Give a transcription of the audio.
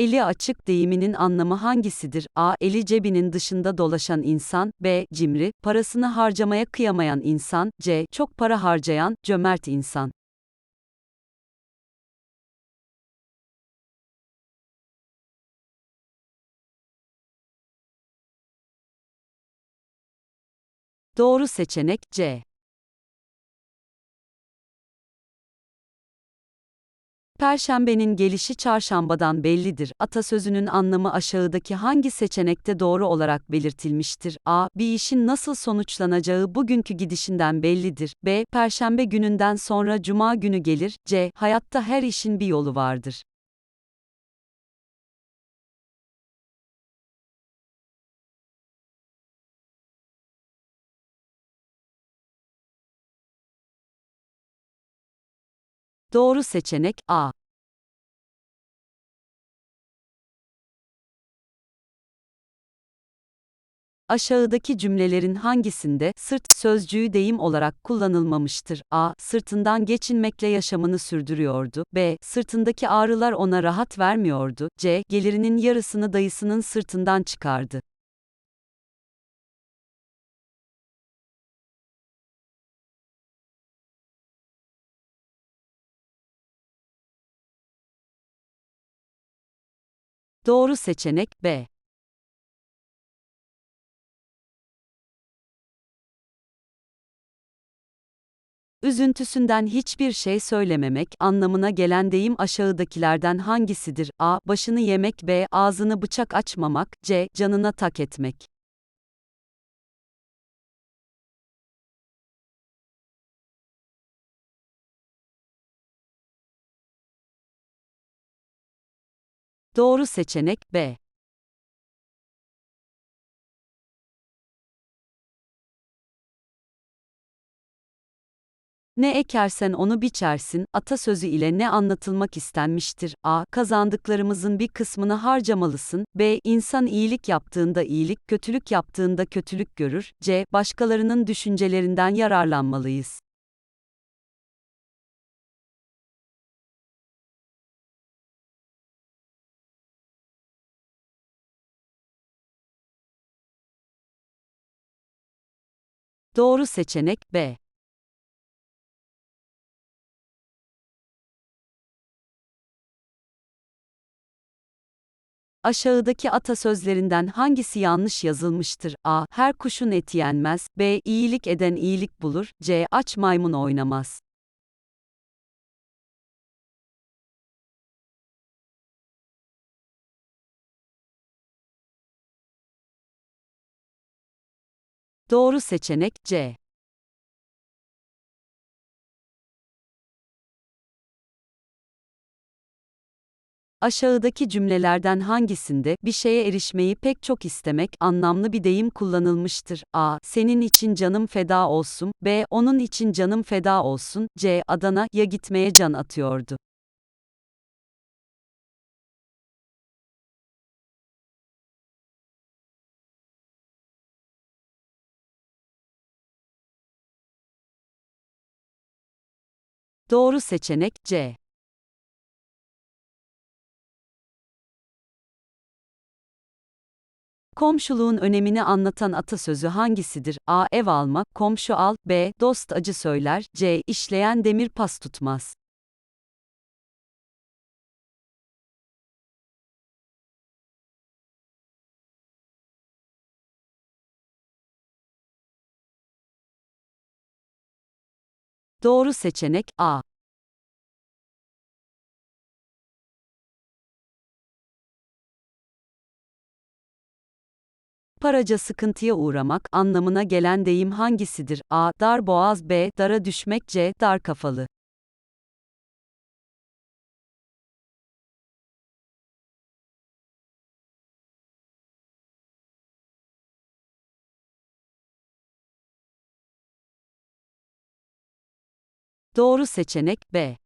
eli açık deyiminin anlamı hangisidir? A. Eli cebinin dışında dolaşan insan. B. Cimri, parasını harcamaya kıyamayan insan. C. Çok para harcayan, cömert insan. Doğru seçenek C. Perşembenin gelişi çarşambadan bellidir. Atasözünün anlamı aşağıdaki hangi seçenekte doğru olarak belirtilmiştir? A. Bir işin nasıl sonuçlanacağı bugünkü gidişinden bellidir. B. Perşembe gününden sonra cuma günü gelir. C. Hayatta her işin bir yolu vardır. Doğru seçenek A. Aşağıdaki cümlelerin hangisinde sırt sözcüğü deyim olarak kullanılmamıştır? A. Sırtından geçinmekle yaşamını sürdürüyordu. B. Sırtındaki ağrılar ona rahat vermiyordu. C. Gelirinin yarısını dayısının sırtından çıkardı. Doğru seçenek B. Üzüntüsünden hiçbir şey söylememek anlamına gelen deyim aşağıdakilerden hangisidir? A. Başını yemek B. Ağzını bıçak açmamak C. Canına tak etmek Doğru seçenek B. Ne ekersen onu biçersin, atasözü ile ne anlatılmak istenmiştir? A. Kazandıklarımızın bir kısmını harcamalısın. B. İnsan iyilik yaptığında iyilik, kötülük yaptığında kötülük görür. C. Başkalarının düşüncelerinden yararlanmalıyız. Doğru seçenek B. Aşağıdaki atasözlerinden hangisi yanlış yazılmıştır? A. Her kuşun eti yenmez. B. İyilik eden iyilik bulur. C. Aç maymun oynamaz. Doğru seçenek C. Aşağıdaki cümlelerden hangisinde bir şeye erişmeyi pek çok istemek anlamlı bir deyim kullanılmıştır? A. Senin için canım feda olsun. B. Onun için canım feda olsun. C. Adana ya gitmeye can atıyordu. Doğru seçenek C. Komşuluğun önemini anlatan atasözü hangisidir? A. Ev alma, komşu al. B. Dost acı söyler. C. İşleyen demir pas tutmaz. Doğru seçenek A. Paraca sıkıntıya uğramak anlamına gelen deyim hangisidir? A. Dar boğaz B. Dara düşmek C. Dar kafalı Doğru seçenek B.